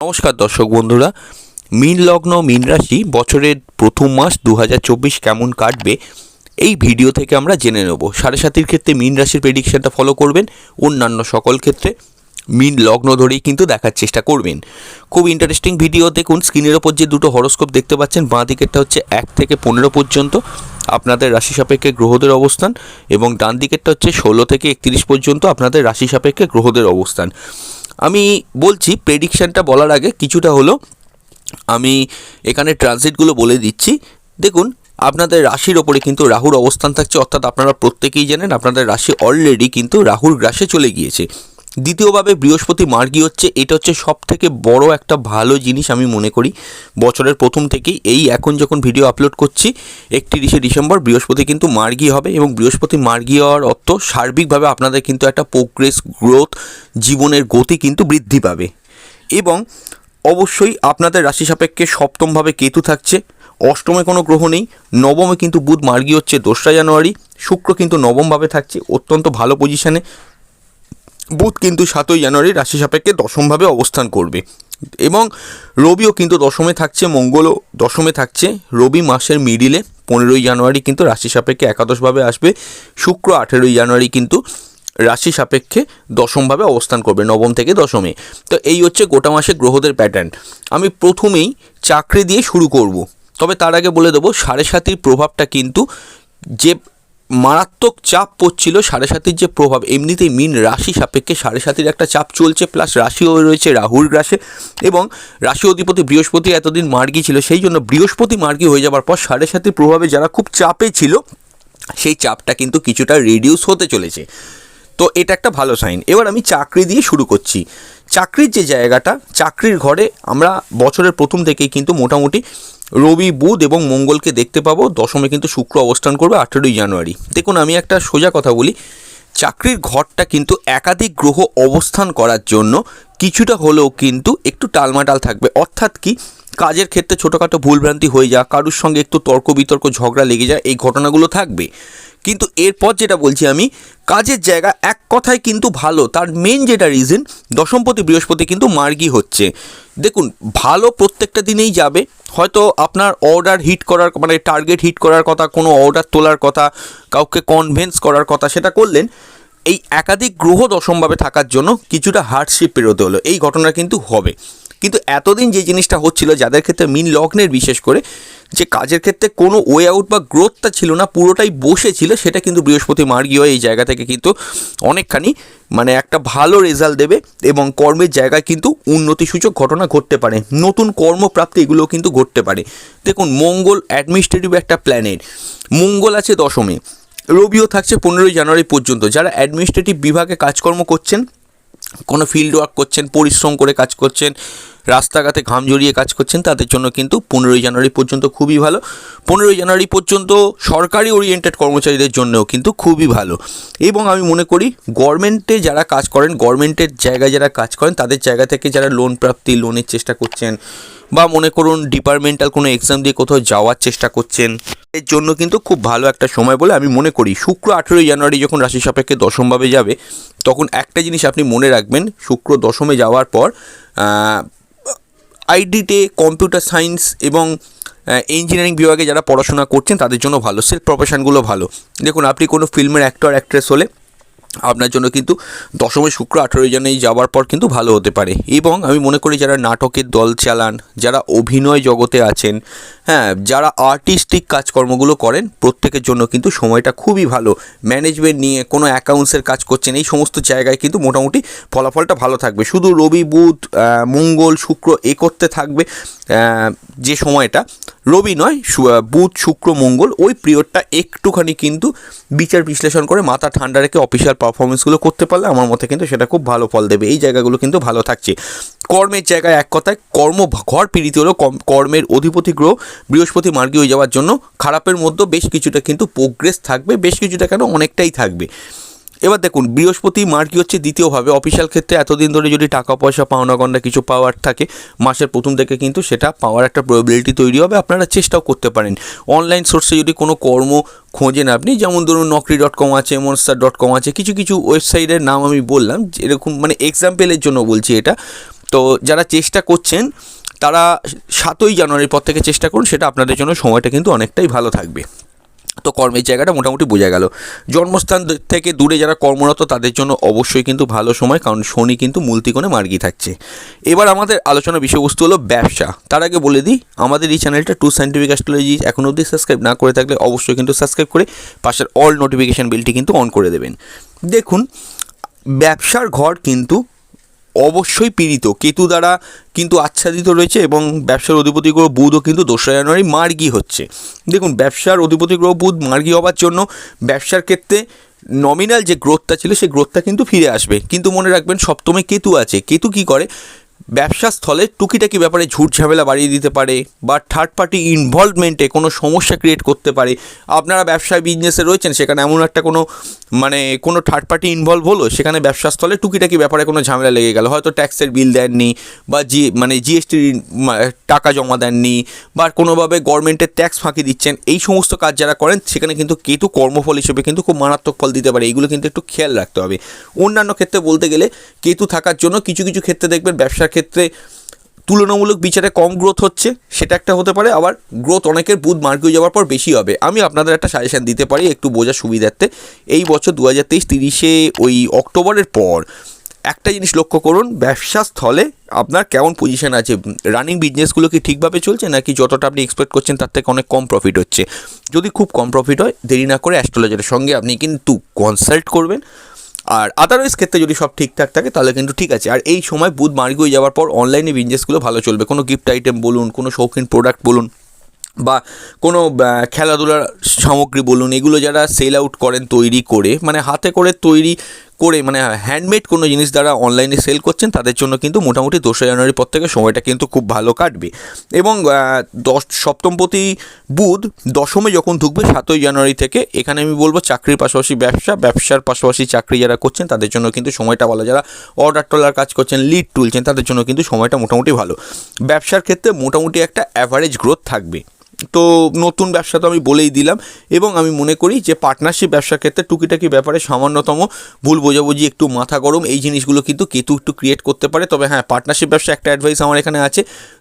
নমস্কার দর্শক বন্ধুরা, মীন লগ্ন, মীন রাশি বছরের প্রথম মাস দু হাজার চব্বিশ কেমন কাটবে এই ভিডিও থেকে আমরা জেনে নেব। সাড়ে সাতির ক্ষেত্রে মীন রাশির প্রেডিকশনটা ফলো করবেন, অন্যান্য সকল ক্ষেত্রে মীন লগ্ন ধরেই কিন্তু দেখার চেষ্টা করবেন। খুব ইন্টারেস্টিং ভিডিও দেখুন স্ক্রিনের ওপর যে দুটো হরোস্কোপ দেখতে পাচ্ছেন, বাঁ দিকেরটা হচ্ছে এক থেকে পনেরো পর্যন্ত, আপনাদের রাশি সাপেক্ষে গ্রহদের অবস্থান এবং ডান দিকেরটা হচ্ছে ষোলো থেকে একত্রিশ পর্যন্ত আপনাদের রাশি সাপেক্ষে গ্রহদের অবস্থান। আমি বলছি প্রেডিকশানটা বলার আগে কিছুটা হলো আমি এখানে ট্রানজিটগুলো বলে দিচ্ছি। দেখুন, আপনাদের রাশির ওপরে কিন্তু রাহুর অবস্থান থাকছে, অর্থাৎ আপনারা প্রত্যেকেই জানেন আপনাদের রাশি অলরেডি কিন্তু রাহুর গ্রাসে চলে গিয়েছে। দ্বিতীয়ভাবে বৃহস্পতি মার্গী হচ্ছে, এটা হচ্ছে সব থেকে বড় একটা ভালো জিনিস আমি মনে করি। বছরের প্রথম থেকেই এই এখন যখন ভিডিও আপলোড করছি, একত্রিশে ডিসেম্বর বৃহস্পতি কিন্তু মার্গী হবে এবং বৃহস্পতি মার্গী হওয়ার অর্থ সার্বিকভাবে আপনাদের কিন্তু একটা প্রোগ্রেস গ্রোথ জীবনের গতি কিন্তু বৃদ্ধি পাবে। এবং অবশ্যই আপনাদের রাশি সাপেক্ষে সপ্তমভাবে কেতু থাকছে, অষ্টমে কোনো গ্রহ নেই, নবমে কিন্তু বুধ মার্গী হচ্ছে দোসরা জানুয়ারি, শুক্র কিন্তু নবমভাবে থাকছে, অত্যন্ত ভালো পজিশনে বুধ কিন্তু সাতই জানুয়ারি রাশি সাপেক্ষে দশমভাবে অবস্থান করবে। এবং রবিও কিন্তু দশমে থাকছে, মঙ্গলও দশমে থাকছে। রবি মাসের মিডিলে পনেরোই জানুয়ারি কিন্তু রাশি সাপেক্ষে একাদশভাবে আসবে। শুক্র আঠেরোই জানুয়ারি কিন্তু রাশি সাপেক্ষে দশমভাবে অবস্থান করবে, নবম থেকে দশমে। তো এই হচ্ছে গোটা মাসে গ্রহদের প্যাটার্ন আমি প্রথমেই চাকরি দিয়ে শুরু করব, তবে তার আগে বলে দেবো, সাড়ে সাতির প্রভাবটা কিন্তু যে মারাত্মক চাপ পড়ছিল সাড়ে সাতির যে প্রভাব, এমনিতেই মিন রাশি সাপেক্ষে সাড়ে সাতির একটা চাপ চলছে প্লাস রাশিও রয়েছে রাহুর গ্রাসে এবং রাশি অধিপতি বৃহস্পতি এতদিন মার্গি ছিল, সেই জন্য বৃহস্পতি মার্গি হয়ে যাবার পর সাড়ে সাতির প্রভাবে যারা খুব চাপে ছিল, সেই চাপটা কিন্তু কিছুটা রিডিউস হতে চলেছে। তো এটা একটা ভালো সাইন এবার আমি চাকরি দিয়ে শুরু করছি। চাকরির যে জায়গাটা, চাকরির ঘরে আমরা বছরের প্রথম থেকেই কিন্তু মোটামুটি রবি, বুধ এবং মঙ্গলকে দেখতে পাবো। দশমে কিন্তু শুক্র অবস্থান করবে আঠেরোই জানুয়ারি। দেখুন, আমি একটা সোজা কথা বলি। চাকরির ঘরটা কিন্তু একাধিক গ্রহ অবস্থান করার জন্য কিছুটা হলেও কিন্তু একটু টালমাটাল থাকবে। অর্থাৎ কি, কাজের ক্ষেত্রে ছোটোখাটো ভুলভ্রান্তি হয়ে যা কারুর সঙ্গে একটু তর্ক বিতর্ক, ঝগড়া লেগে যায়, এই ঘটনাগুলো থাকবে। কিন্তু এরপর যেটা বলছি আমি, কাজের জায়গা এক কথায় কিন্তু ভালো, তার মেন যেটা রিজন দশমপতি, বৃহস্পতি কিন্তু মার্গি হচ্ছে। দেখুন, ভালো প্রত্যেকটা দিনেই যাবে, হয়তো আপনার অর্ডার হিট করার মানে টার্গেট হিট করার কথা, কোনো অর্ডার তোলার কথা, কাউকে কনভেন্স করার কথা সেটা করলেন, এই একাধিক গ্রহ দশমভাবে থাকার জন্য কিছুটা হার্ডশিপ পেরোতে হলো, এই ঘটনা কিন্তু হবে। কিন্তু এতদিন যে জিনিসটা হচ্ছিল, যাদের ক্ষেত্রে মিন লগ্নের বিশেষ করে, যে কাজের ক্ষেত্রে কোনো ওয়ে আউট বা গ্রোথটা ছিল না, পুরোটাই বসেছিল সেটা কিন্তু বৃহস্পতি মার্গী হয়ে এই জায়গা থেকে কিন্তু অনেকখানি মানে একটা ভালো রেজাল্ট দেবে এবং কর্মের জায়গায় কিন্তু উন্নতিসূচক ঘটনা ঘটতে পারে। নতুন কর্মপ্রাপ্তি এগুলো কিন্তু ঘটতে পারে। দেখুন, মঙ্গল অ্যাডমিনিস্ট্রেটিভ একটা প্ল্যানেট মঙ্গল আছে দশমে। রবিও থাকছে পনেরোই জানুয়ারি পর্যন্ত। যারা অ্যাডমিনিস্ট্রেটিভ বিভাগে কাজকর্ম করছেন কোনো ফিল্ড ওয়ার্ক করছেন, পরিশ্রম করে কাজ করছেন, রাস্তাঘাটে ঘাম জড়িয়ে কাজ করছেন, তাদের জন্য কিন্তু পনেরোই জানুয়ারি পর্যন্ত খুবই ভালো। পনেরোই জানুয়ারি পর্যন্ত সরকারি ওরিয়েন্টেড কর্মচারীদের জন্যও কিন্তু খুবই ভালো। এবং আমি মনে করি গভর্নমেন্টে যারা কাজ করেন গভর্নমেন্টের জায়গায় যারা কাজ করেন, তাদের জায়গা থেকে যারা লোন প্রাপ্তি লোনের চেষ্টা করছেন বা মনে করুন ডিপার্টমেন্টাল কোনো এক্সাম দিয়ে কোথাও যাওয়ার চেষ্টা করছেন, এর জন্য কিন্তু খুব ভালো একটা সময় বলে আমি মনে করি। শুক্র আঠেরোই জানুয়ারি যখন রাশি সাপেক্ষে দশমভাবে যাবে, তখন একটা জিনিস আপনি মনে রাখবেন, শুক্র দশমে যাওয়ার পর আইডিতে কম্পিউটার সায়েন্স এবং ইঞ্জিনিয়ারিং বিভাগে যারা পড়াশোনা করছেন, তাদের জন্য ভালো সেলফ প্রফেশনগুলো ভালো। দেখুন, আপনি কোনো ফিল্মের অ্যাক্টর অ্যাক্ট্রেস হলে আপনার জন্য কিন্তু দশমী শুক্র আঠেরোই জানুয়ারি যাওয়ার পর কিন্তু ভালো হতে পারে। এবং আমি মনে করি যারা নাটকের দল চালান, যারা অভিনয় জগতে আছেন হ্যাঁ যারা আর্টিস্টিক কাজকর্মগুলো করেন, প্রত্যেকের জন্য কিন্তু সময়টা খুবই ভালো। ম্যানেজমেন্ট নিয়ে কোনো অ্যাকাউন্টসের কাজ করছেন, এই সমস্ত জায়গায় কিন্তু মোটামুটি ফলাফলটা ভালো থাকবে। শুধু রবি, বুধ মঙ্গল, শুক্র এ করতে থাকবে যে সময়টা। রবি নয় বুধ, শুক্র, মঙ্গল, ওই পিরিয়ডটা একটুখানি কিন্তু বিচার বিশ্লেষণ করে মাথা ঠান্ডা রেখে অফিসিয়াল পারফরমেন্সগুলো করতে পারলে আমার মতে কিন্তু সেটা খুব ভালো ফল দেবে। এই জায়গাগুলো কিন্তু ভালো থাকছে। কর্মের জায়গায় এক কথায় কর্ম ঘর পীড়িত হলো কর্মের অধিপতি গ্রহ বৃহস্পতি মার্গী হয়ে যাওয়ার জন্য খারাপের মধ্যে বেশ কিছুটা কিন্তু প্রোগ্রেস থাকবে, বেশ কিছুটা কেন অনেকটাই থাকবে। এবার দেখুন, বৃহস্পতি মার্কি হচ্ছে? দ্বিতীয়ভাবে অফিসিয়াল ক্ষেত্রে এতদিন ধরে যদি টাকা পয়সা পাওনা গন্ডা কিছু পাওয়ার থাকে, মাসের প্রথম থেকে কিন্তু সেটা পাওয়ার একটা প্রবিলিটি তৈরি হবে, আপনারা চেষ্টাও করতে পারেন। অনলাইন সোর্সে যদি কোনো কর্ম খোঁজেন আপনি, যেমন ধরুন নকরি ডট কম আছে মনস্টার ডট কম আছে, কিছু কিছু ওয়েবসাইটের নাম আমি বললাম, এরকম মানে এক্সাম্পলের জন্য বলছি এটা। তো যারা চেষ্টা করছেন, তারা সাতই জানুয়ারির পর থেকে চেষ্টা করুন, সেটা আপনাদের জন্য সময়টা কিন্তু অনেকটাই ভালো থাকবে। কর্মের জায়গাটা মোটামুটি বোঝা গেল। জন্মস্থান থেকে দূরে যারা কর্মরত, তাদের জন্য অবশ্যই কিন্তু ভালো সময়, কারণ শনি কিন্তু মূলতিকোণে মার্গি থাকছে। এবার আমাদের আলোচনার বিষয়বস্তু হলো ব্যবসা। তার আগে বলে দিই, আমাদের এই চ্যানেলটা টু সাইন্টিফিক অ্যাস্ট্রোলজি এখন অবধি সাবস্ক্রাইব না করে থাকলে অবশ্যই কিন্তু সাবস্ক্রাইব করে পাশের অল নোটিফিকেশান বিলটি কিন্তু অন করে দেবেন। দেখুন, ব্যবসার ঘর কিন্তু অবশ্যই পীড়িত। কেতু দ্বারা কিন্তু আচ্ছাদিত রয়েছে এবং ব্যবসার অধিপতি গ্রহ বুধও কিন্তু দোসরা জানুয়ারি মার্গি হচ্ছে। দেখুন, ব্যবসার অধিপতি গ্রহ বুধ মার্গি হওয়ার জন্য ব্যবসার ক্ষেত্রে নমিনাল যে গ্রোথটা ছিল, সেই গ্রোথটা কিন্তু ফিরে আসবে। কিন্তু মনে রাখবেন, সপ্তমে কেতু আছে। কেতু কি করে? ব্যবসা স্থলে টুকিটাকি ব্যাপারে ঝুট ঝামেলা বাড়িয়ে দিতে পারে বা থার্ড পার্টি ইনভলভমেন্টে কোনো সমস্যা ক্রিয়েট করতে পারে। আপনারা ব্যবসায় বিজনেসে রয়েছেন, সেখানে এমন একটা কোনো মানে কোনো থার্ড পার্টি ইনভলভ হলো, সেখানে ব্যবসা স্থলে টুকিটাকি ব্যাপারে কোনো ঝামেলা লেগে গেল। হয়তো ট্যাক্সের বিল দেননি বা জি মানে জিএসটির টাকা জমা দেননি বা কোনোভাবে গভর্নমেন্টের ট্যাক্স ফাঁকি দিচ্ছেন, এই সমস্ত কাজ যারা করেন, সেখানে কিন্তু কেতু কর্মফল হিসেবে কিন্তু খুব মারাত্মক ফল দিতে পারে। এইগুলো কিন্তু একটু খেয়াল রাখতে হবে। অন্যান্য ক্ষেত্রে বলতে গেলে, কেতু থাকার জন্য কিছু কিছু ক্ষেত্রে দেখবেন ব্যবসার ক্ষেত্রে তুলনামূলক বিচারে কম গ্রোথ হচ্ছে, সেটা একটা হতে পারে। আবার গ্রোথ অনেকের বুধ মার্ক হয়ে যাওয়ার পর বেশি হবে। আমি আপনাদের একটা সাজেশান দিতে পারি একটু বোঝার সুবিধার্থে। এই বছর দু হাজার তেইশ তিরিশে ওই অক্টোবরের পর একটা জিনিস লক্ষ্য করুন, ব্যবসা স্থলে আপনার কেমন পজিশন আছে? রানিং বিজনেসগুলো কি ঠিকভাবে চলছে, নাকি যতটা আপনি এক্সপেক্ট করছেন তার থেকে অনেক কম প্রফিট হচ্ছে? যদি খুব কম প্রফিট হয়, দেরি না করে অ্যাস্ট্রোলজারের সঙ্গে আপনি কিন্তু কনসাল্ট করবেন। আর আদারওয়াইজ ক্ষেত্রে যদি সব ঠিকঠাক থাকে, তাহলে কিন্তু ঠিক আছে। আর এই সময় বুধ মার্গ হয়ে যাওয়ার পর অনলাইনে বিজনেসগুলো ভালো চলবে। কোনো গিফট আইটেম বলুন, কোনো শৌখিন প্রোডাক্ট বলুন, বা কোনো খেলাধুলার সামগ্রী বলুন, এগুলো যারা সেল আউট করেন তৈরি করে মানে হাতে করে তৈরি করে মানে হ্যান্ডমেড কোনো জিনিস দ্বারা অনলাইনে সেল করছেন, তাদের জন্য কিন্তু মোটামুটি দোসরা জানুয়ারির পর থেকে সময়টা কিন্তু খুব ভালো কাটবে। এবং দশ, সপ্তমপতি বুধ দশমে যখন ঢুকবে, সাতই জানুয়ারি থেকে, এখানে আমি বলব চাকরির পাশাপাশি ব্যবসা, ব্যবসার পাশাপাশি চাকরি যারা করছেন, তাদের জন্য কিন্তু সময়টা ভালো যারা অর্ডার টলার কাজ করছেন লিড তুলছেন তাদের জন্য কিন্তু সময়টা মোটামুটি ভালো। ব্যবসার ক্ষেত্রে মোটামুটি একটা অ্যাভারেজ গ্রোথ থাকবে। তো নতুন ব্যবসা তো আমি বলেই দিলাম এবং আমি মনে করি যে পার্টনারশিপ ব্যবসার ক্ষেত্রে টুকিটাকি ব্যাপারে সামান্যতম ভুল বোঝাবুঝি একটু মাথা গরম, এই জিনিসগুলো কিন্তু কেতু একটু ক্রিয়েট করতে পারে। তবে হ্যাঁ পার্টনারশিপ ব্যবসা একটা অ্যাডভাইস আমার এখানে আছে,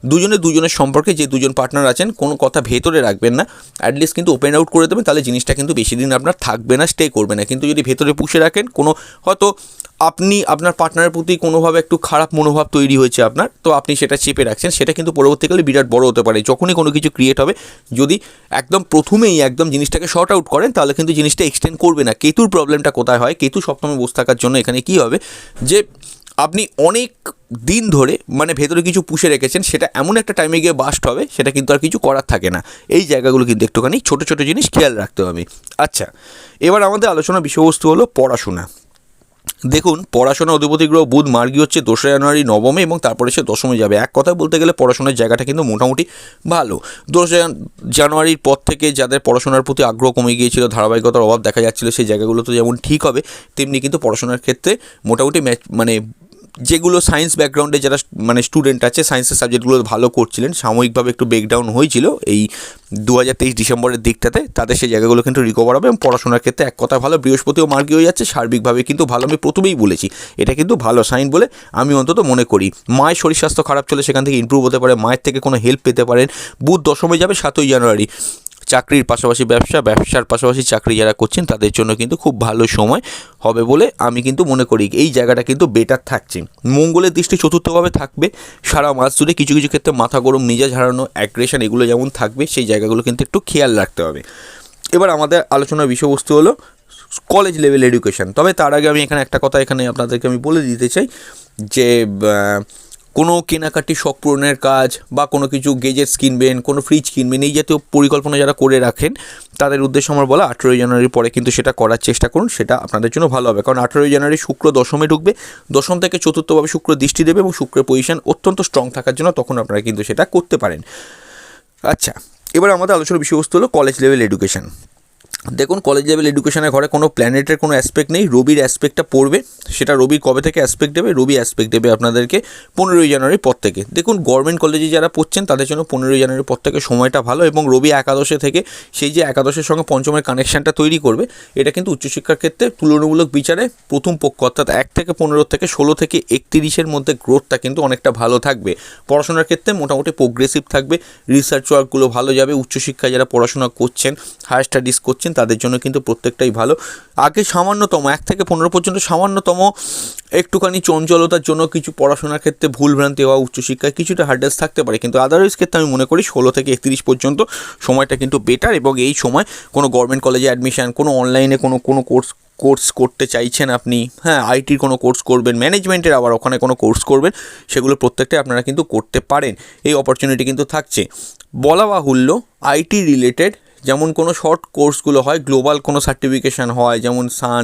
দুজনে দুজনের সম্পর্কে যে দুজন পার্টনার আছেন, কোনো কথা ভেতরে রাখবেন না। অ্যাটলিস্ট কিন্তু ওপেন আউট করে দেবেন, তাহলে জিনিসটা কিন্তু বেশি দিন আপনার থাকবে না স্টে করবে না। কিন্তু যদি ভেতরে পুষে রাখেন, কোনো হয়তো আপনি আপনার পার্টনারের প্রতি কোনোভাবে একটু খারাপ মনোভাব তৈরি হয়েছে আপনার, তো আপনি সেটা চেপে রাখছেন। সেটা কিন্তু পরবর্তীকালে বিরাট বড় হতে পারে। যখনই কোনো কিছু ক্রিয়েট হবে, যদি একদম প্রথমেই একদম জিনিসটাকে শর্ট আউট করেন, তাহলে কিন্তু জিনিসটা এক্সটেন্ড করবে না। কেতুর প্রবলেমটা কোথায় হয়? কেতু সপ্তমে বসে থাকার জন্য এখানে কি হবে? যে আপনি অনেক দিন ধরে মানে ভেতরে কিছু পুষে রেখেছেন, সেটা এমন একটা টাইমে গিয়ে বাস্ট হবে, সেটা কিন্তু আর কিছু করার থাকে না। এই জায়গাগুলো কিন্তু একটুখানি ছোটো ছোটো জিনিস খেয়াল রাখতে হবে। আচ্ছা এবার আমাদের আলোচনা বিষয়বস্তু হলো পড়াশোনা। দেখুন পড়াশোনা অধিপতি গ্রহ বুধ, মার্গী হচ্ছে দোসরা জানুয়ারি, নবমে এবং তারপরে সে দশমে যাবে। এক কথা বলতে গেলে পড়াশোনার জায়গাটা কিন্তু মোটামুটি ভালো। দোসরা জানুয়ারির পর থেকে যাদের পড়াশোনার প্রতি আগ্রহ কমে গিয়েছিল, ধারাবাহিকতার অভাব দেখা যাচ্ছিল, সেই জায়গাগুলো তো যেমন ঠিক হবে, তেমনি কিন্তু পড়াশোনার ক্ষেত্রে মোটামুটি ম্যাচ মানে যেগুলো সায়েন্স ব্যাকগ্রাউন্ডে যারা মানে স্টুডেন্ট আছে সায়েন্সের সাবজেক্টগুলো ভালো করছিলেন, সাময়িকভাবে একটু ব্রেকডাউন হয়েছিল এই দু হাজার তেইশ ডিসেম্বরের দিকটাতে তাদের সেই জায়গাগুলো কিন্তু রিকভার হবে এবং পড়াশোনার ক্ষেত্রে এক কথা ভালো, বৃহস্পতিও মার্গি হয়ে যাচ্ছে, সার্বিকভাবে কিন্তু ভালো, আমি প্রথমেই বলেছি, এটা কিন্তু ভালো সাইন বলে আমি অন্তত মনে করি। মায়ের শরীর স্বাস্থ্য খারাপ চলে সেখান থেকে ইমপ্রুভ হতে পারে, মায়ের থেকে কোনো হেল্প পেতে পারেন, বুধ দশমে যাবে সাতই জানুয়ারি। চাকরির পাশাপাশি ব্যবসা, ব্যবসার পাশাপাশি চাকরি যারা করছেন তাদের জন্য কিন্তু খুব ভালো সময় হবে বলে আমি কিন্তু মনে করি। এই জায়গাটা কিন্তু বেটার থাকছে। মঙ্গলের দৃষ্টি চতুর্থভাবে থাকবে। সারা মাস জুড়ে কিছু কিছু ক্ষেত্রে মাথা গরম নিজে হারানো অ্যাগ্রেশন এগুলো যেমন থাকবে, সেই জায়গাগুলো কিন্তু একটু খেয়াল রাখতে হবে। এবার আমাদের আলোচনার বিষয়বস্তু হলো কলেজ লেভেল এডুকেশন তবে তার আগে আমি এখানে একটা কথা এখানে আপনাদেরকে আমি বলে দিতে চাই যে কোনো কেনাকাটি শখ পূরণের কাজ বা কোনো কিছু গেজেটস কিনবেন, কোনো ফ্রিজ কিনবেন, এই জাতীয় পরিকল্পনা যারা করে রাখেন, তাদের উদ্দেশ্য আমার বলা আঠেরোই জানুয়ারির পরে কিন্তু সেটা করার চেষ্টা করুন, সেটা আপনাদের জন্য ভালো হবে। কারণ আঠেরোই জানুয়ারি শুক্র দশমে ঢুকবে, দশম থেকে চতুর্থভাবে শুক্র দৃষ্টি দেবে এবং শুক্রের পজিশন অত্যন্ত স্ট্রং থাকার জন্য তখন আপনারা কিন্তু সেটা করতে পারেন। আচ্ছা এবার আমাদের আলোচনার বিষয়বস্তু হলো কলেজ লেভেল এডুকেশন দেখুন কলেজ লেভেল এডুকেশনের ঘরে কোনো প্ল্যানেটের কোনো অ্যাসপেক্ট নেই, রবির অ্যাসপেক্টটা পড়বে, সেটা রবি কবে থেকে অ্যাসপেক্ট দেবে, রবি অ্যাসপেক্ট দেবে আপনাদেরকে পনেরোই জানুয়ারির পর থেকে। দেখুন গভর্নমেন্ট কলেজে যারা পড়ছেন, তাদের জন্য পনেরোই জানুয়ারির পর থেকে সময়টা ভালো এবং রবি একাদশে থেকে সেই যে একাদশের সঙ্গে পঞ্চমের কানেকশানটা তৈরি করবে, এটা কিন্তু উচ্চশিক্ষার ক্ষেত্রে তুলনামূলক বিচারে প্রথম পক্ষ, অর্থাৎ এক থেকে পনেরো থেকে ষোলো থেকে একত্রিশের মধ্যে গ্রোথটা কিন্তু অনেকটা ভালো থাকবে। পড়াশোনার ক্ষেত্রে মোটামুটি প্রোগ্রেসিভ থাকবে রিসার্চ ওয়ার্কগুলো ভালো যাবে, উচ্চশিক্ষায় যারা পড়াশোনা করছেন হায়ার স্টাডিজ করছেন তাদের জন্য কিন্তু প্রত্যেকটাই ভালো। আগে সামান্যতম, এক থেকে পনেরো পর্যন্ত সামান্যতম একটুখানি চঞ্চলতার জন্য কিছু পড়াশোনার ক্ষেত্রে ভুলভ্রান্তি হওয়া উচ্চশিক্ষায় কিছুটা হার্ডেস থাকতে পারে। কিন্তু আদারওয়াইজ ক্ষেত্রে আমি মনে করি ষোলো থেকে একত্রিশ পর্যন্ত সময়টা কিন্তু বেটার এবং এই সময় কোনো গভর্নমেন্ট কলেজে অ্যাডমিশান কোনো অনলাইনে কোনো কোনো কোর্স কোর্স করতে চাইছেন আপনি হ্যাঁ আইটির কোনো কোর্স করবেন ম্যানেজমেন্টের আবার ওখানে কোনো কোর্স করবেন, সেগুলো প্রত্যেকটাই আপনারা কিন্তু করতে পারেন। এই অপরচুনিটি কিন্তু থাকছে। বলা বাহুল্য আইটি রিলেটেড যেমন কোনো শর্ট কোর্সগুলো হয় গ্লোবাল কোনো সার্টিফিকেশান হয়, যেমন সান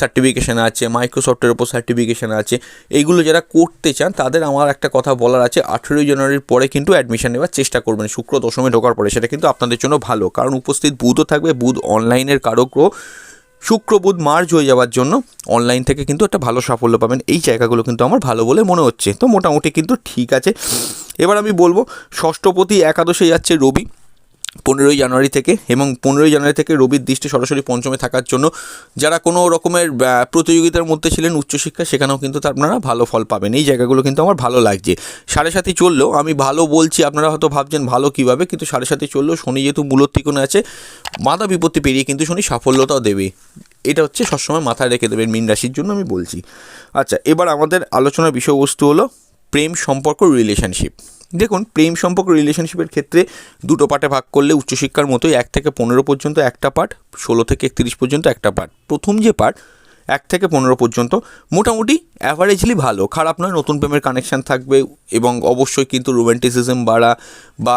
সার্টিফিকেশান আছে মাইক্রোসফটের ওপর সার্টিফিকেশান আছে, এইগুলো যারা করতে চান, তাদের আমার একটা কথা বলার আছে, আঠেরোই জানুয়ারির পরে কিন্তু অ্যাডমিশন নেওয়ার চেষ্টা করবেন, শুক্র দশমে ঢোকার পরে, সেটা কিন্তু আপনাদের জন্য ভালো, কারণ উপস্থিত বুধও থাকবে, বুধ অনলাইনের কারক গ্রহ, শুক্র, বুধ, মার্চ হয়ে যাওয়ার জন্য অনলাইন থেকে কিন্তু একটা ভালো সাফল্য পাবেন, এই জায়গাগুলো কিন্তু আমার ভালো বলে মনে হচ্ছে, তো মোটামুটি কিন্তু ঠিক আছে। এবার আমি বলব, ষষ্ঠপতি একাদশে যাচ্ছে রবি পনেরোই জানুয়ারি থেকে এবং পনেরোই জানুয়ারি থেকে রবির দৃষ্টি সরাসরি পঞ্চমে থাকার জন্য যারা কোনো রকমের প্রতিযোগিতার মধ্যে ছিলেন উচ্চশিক্ষা সেখানেও কিন্তু আপনারা ভালো ফল পাবেন। এই জায়গাগুলো কিন্তু আমার ভালো লাগছে। সাড়ে সাথে চললেও আমি ভালো বলছি, আপনারা হয়তো ভাবছেন ভালো কীভাবে, কিন্তু সাড়ে সাথে চললেও শনি যেহেতু মূলত ত্রিকোণে আছে, বাধা বিপত্তি পেরিয়ে কিন্তু শনি সাফল্যতাও দেবে। এটা হচ্ছে সবসময় মাথায় রেখে দেবেন, মীন রাশির জন্য আমি বলছি। আচ্ছা এবার আমাদের আলোচনার বিষয়বস্তু হলো প্রেম সম্পর্ক রিলেশনশিপ দেখুন, প্রেম সম্পর্ক রিলেশনশিপের ক্ষেত্রে দুটো পার্টে ভাগ করলে উচ্চশিক্ষার মতোই এক থেকে পনেরো পর্যন্ত একটা পার্ট, ষোলো থেকে একত্রিশ পর্যন্ত একটা পার্ট। প্রথম যে পার্ট, এক থেকে পনেরো পর্যন্ত মোটামুটি অ্যাভারেজলি ভালো। খারাপ নয়, নতুন প্রেমের কানেকশান থাকবে এবং অবশ্যই কিন্তু রোম্যান্টিসিজম বাড়া বা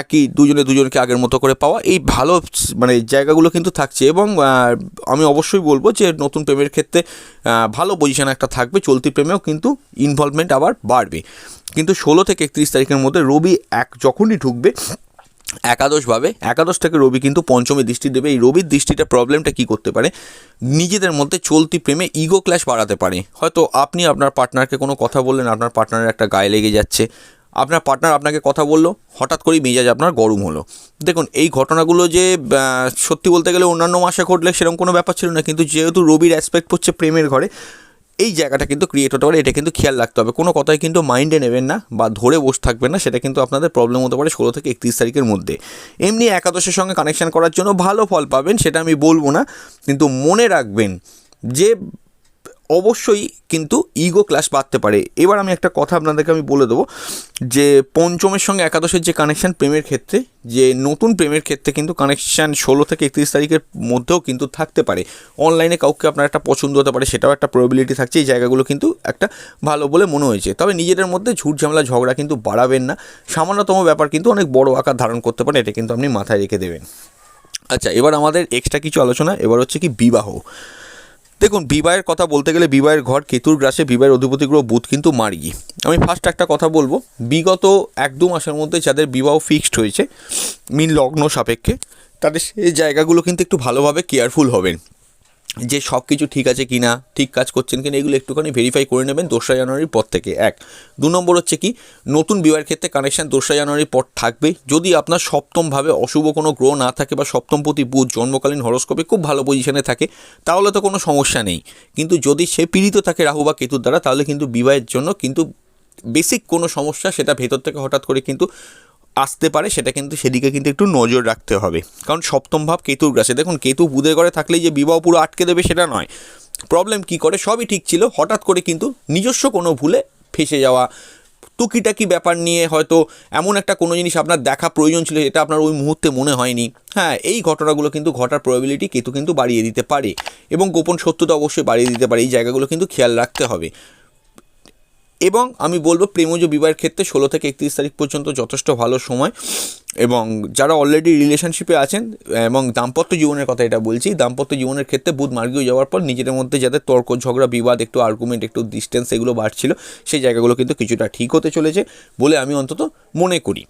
একই দুজনে দুজনকে আগের মতো করে পাওয়া, এই ভালো মানে জায়গাগুলো কিন্তু থাকছে এবং আমি অবশ্যই বলব যে নতুন প্রেমের ক্ষেত্রে ভালো পজিশন একটা থাকবে, চলতি প্রেমেও কিন্তু ইনভলভমেন্ট আবার বাড়বে। কিন্তু ষোলো থেকে একত্রিশ তারিখের মধ্যে রবি এক, যখনই ঢুকবে, একাদশভাবে, একাদশ থেকে রবি কিন্তু পঞ্চমী দৃষ্টি দেবে। এই রবির দৃষ্টিটা প্রবলেমটা কী করতে পারে? নিজেদের মধ্যে চলতি প্রেমে ইগো ক্ল্যাশ বাড়াতে পারে। হয়তো আপনি আপনার পার্টনারকে কোনো কথা বললেন, আপনার পার্টনারের একটা গায়ে লেগে যাচ্ছে। আপনার পার্টনার আপনাকে কথা বলল, হঠাৎ করেই মেজাজ আপনার গরম হলো। দেখুন, এই ঘটনাগুলো যে সত্যি বলতে গেলে অন্যান্য মাসে ঘটলে সেরকম কোনো ব্যাপার ছিল না। কিন্তু যেহেতু রবির অ্যাসপেক্ট হচ্ছে প্রেমের ঘরে এই জায়গাটা কিন্তু ক্রিয়েট হতে পারে, এটা কিন্তু খেয়াল রাখতে হবে। কোনো কথাই কিন্তু মাইন্ডে নেবেন না বা ধরে বসে থাকবেন না, সেটা কিন্তু আপনাদের প্রবলেম হতে পারে ষোলো থেকে একত্রিশ তারিখের মধ্যে। এমনি একাদশের সঙ্গে কানেকশান করার জন্য ভালো ফল পাবেন, সেটা আমি বলব না। কিন্তু মনে রাখবেন যে অবশ্যই কিন্তু ইগো ক্লাস বাড়তে পারে। এবার আমি একটা কথা আপনাদেরকে আমি বলে দেবো, যে পঞ্চমের সঙ্গে একাদশের যে কানেকশান প্রেমের ক্ষেত্রে, যে নতুন প্রেমের ক্ষেত্রে কিন্তু কানেকশান ষোলো থেকে একত্রিশ তারিখের মধ্যেও কিন্তু থাকতে পারে। অনলাইনে কাউকে আপনার একটা পছন্দ হতে পারে, সেটাও একটা প্রবিলিটি থাকছে, এই জায়গাগুলো কিন্তু একটা ভালো বলে মনে হয়েছে। তবে নিজেদের মধ্যে ঝুট ঝামেলা, ঝগড়া কিন্তু বাড়াবেন না। সামান্যতম ব্যাপার কিন্তু অনেক বড় আকার ধারণ করতে পারে, এটা কিন্তু আপনি মাথায় রেখে দেবেন। আচ্ছা এবার আমাদের এক্সট্রা কিছু আলোচনা, এবার হচ্ছে কি বিবাহ। দেখুন, বিবাহের কথা বলতে গেলে বিবাহের ঘর, কেতুর গ্রাসে বিবাহের অধিপতি গ্রহ বুধ কিন্তু মারি আমি ফার্স্ট একটা কথা বলব, বিগত এক দু মাসের মধ্যে যাদের বিবাহ ফিক্সড হয়েছে মিন লগ্ন সাপেক্ষে, তাদের সেই জায়গাগুলো কিন্তু একটু ভালোভাবে কেয়ারফুল হবেন। যে সব কিছু ঠিক আছে কি না ঠিক কাজ করছেন কিনা, এগুলো একটুখানি ভেরিফাই করে নেবেন দোসরা জানুয়ারির পর থেকে। এক। দু নম্বর হচ্ছে কি, নতুন বিবাহের ক্ষেত্রে কানেকশান দোসরা জানুয়ারির পর থাকবে যদি আপনার সপ্তমভাবে অশুভ কোনো গ্রহ না থাকে বা সপ্তমপতি বুধ জন্মকালীন হরস্কোপে খুব ভালো পজিশনে থাকে, তাহলে তো কোনো সমস্যা নেই। কিন্তু যদি সে পীড়িত থাকে রাহু বা কেতুর দ্বারা, তাহলে কিন্তু বিবাহের জন্য কিন্তু বেসিক কোনো সমস্যা সেটা ভেতর থেকে হঠাৎ করে কিন্তু আসতে পারে, সেটা কিন্তু সেদিকে কিন্তু একটু নজর রাখতে হবে। কারণ সপ্তম ভাব কেতুর গ্রাসে। দেখুন, কেতু বুধের ঘরে থাকলেই যে বিবাহ পুরো আটকে দেবে, সেটা নয়। প্রবলেম কি করে? সবই ঠিক ছিল। হঠাৎ করে কিন্তু নিজস্ব কোনো ভুলে ফেসে যাওয়া, টুকিটাকি ব্যাপার নিয়ে হয়তো এমন একটা কোনো জিনিস আপনার দেখা প্রয়োজন ছিল যেটা আপনার ওই মুহূর্তে মনে হয়নি। হ্যাঁ এই ঘটনাগুলো কিন্তু ঘটার প্রবাবিলিটি কেতু কিন্তু বাড়িয়ে দিতে পারে এবং গোপন সত্যতা অবশ্যই বাড়িয়ে দিতে পারে। এই জায়গাগুলো কিন্তু খেয়াল রাখতে হবে। এবং আমি বলব প্রেমজ বিবাহের ক্ষেত্রে ষোলো থেকে একত্রিশ তারিখ পর্যন্ত যথেষ্ট ভালো সময়। এবং যারা অলরেডি রিলেশনশিপে আছেন, এবং দাম্পত্য জীবনের কথা এটা বলছি, দাম্পত্য জীবনের ক্ষেত্রে বুধ মার্গীয় যাওয়ার পর নিজেদের মধ্যে যাদের তর্ক ঝগড়া বিবাদ, একটু আর্গুমেন্ট একটু ডিস্টেন্স এগুলো বাড়ছিল, সেই জায়গাগুলো কিন্তু কিছুটা ঠিক হতে চলেছে বলে আমি অন্তত মনে করি।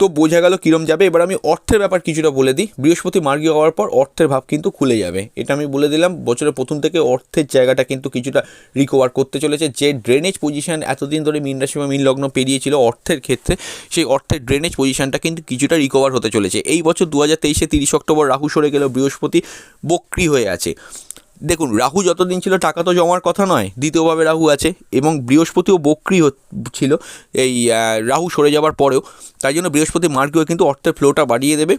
তো বোঝা গেল কীরম যাবে। এবার আমি অর্থের ব্যাপার কিছুটা বলে দিই। বৃহস্পতি মার্গী হওয়ার পর অর্থের ভাব কিন্তু খুলে যাবে। এটা আমি বলে দিলাম, বছরের প্রথম থেকে অর্থের জায়গাটা কিন্তু কিছুটা রিকভার করতে চলেছে। যে ড্রেনেজ পজিশান এতদিন ধরে মীন রাশি বা মীন লগ্ন পেরিয়েছিল অর্থের ক্ষেত্রে, সেই অর্থের ড্রেনেজ পজিশানটা কিন্তু কিছুটা রিকভার হতে চলেছে। এই বছর দু হাজার তেইশে তিরিশ অক্টোবর রাহু সরে গেল বৃহস্পতি বক্রি হয়ে আছে। দেখুন, রাহু যতদিন ছিল টাকা তো জমার কথা নয়, দ্বিতীয়ভাবে রাহু আছে এবং বৃহস্পতিও বক্রি ছিল। এই রাহু সরে যাওয়ার পরেও, তাই জন্য বৃহস্পতি মার্গেও কিন্তু অর্থের ফ্লোটা বাড়িয়ে দেবে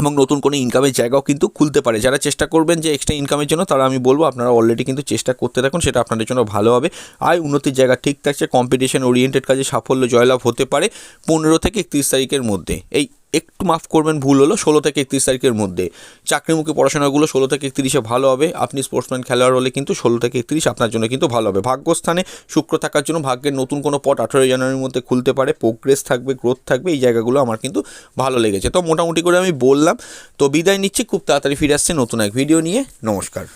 এবং নতুন কোনো ইনকামের জায়গাও কিন্তু খুলতে পারে। যারা চেষ্টা করবেন যে এক্সট্রা ইনকামের জন্য, তারা আমি বলব আপনারা অলরেডি কিন্তু চেষ্টা করতে থাকুন, সেটা আপনাদের জন্য ভালো হবে। আয় উন্নতির জায়গা ঠিক থাকছে কম্পিটিশন ওরিয়েন্টেড কাজে সাফল্য, জয়লাভ হতে পারে পনেরো থেকে একত্রিশ তারিখের মধ্যে। এই একটু মাফ করবেন, ভুল হলো ষোলো থেকে একত্রিশ তারিখের মধ্যে। চাকরিমুখী পড়াশোনাগুলো ষোলো থেকে একত্রিশে ভালো হবে। আপনি স্পোর্টসম্যান খেলোয়াড় হলে কিন্তু ষোলো থেকে একত্রিশ আপনার জন্য কিন্তু ভালো হবে। ভাগ্যস্থানে শুক্র থাকার জন্য ভাগ্যের নতুন কোনো পট আঠেরোই জানুয়ারির মধ্যে খুলতে পারে। প্রোগ্রেস থাকবে গ্রোথ থাকবে, এই জায়গাগুলো আমার কিন্তু ভালো লেগেছে। তো মোটামুটি করে আমি বললাম। তো বিদায় নিচ্ছি, খুব তাড়াতাড়ি ফিরে আসছে নতুন এক ভিডিও নিয়ে। নমস্কার।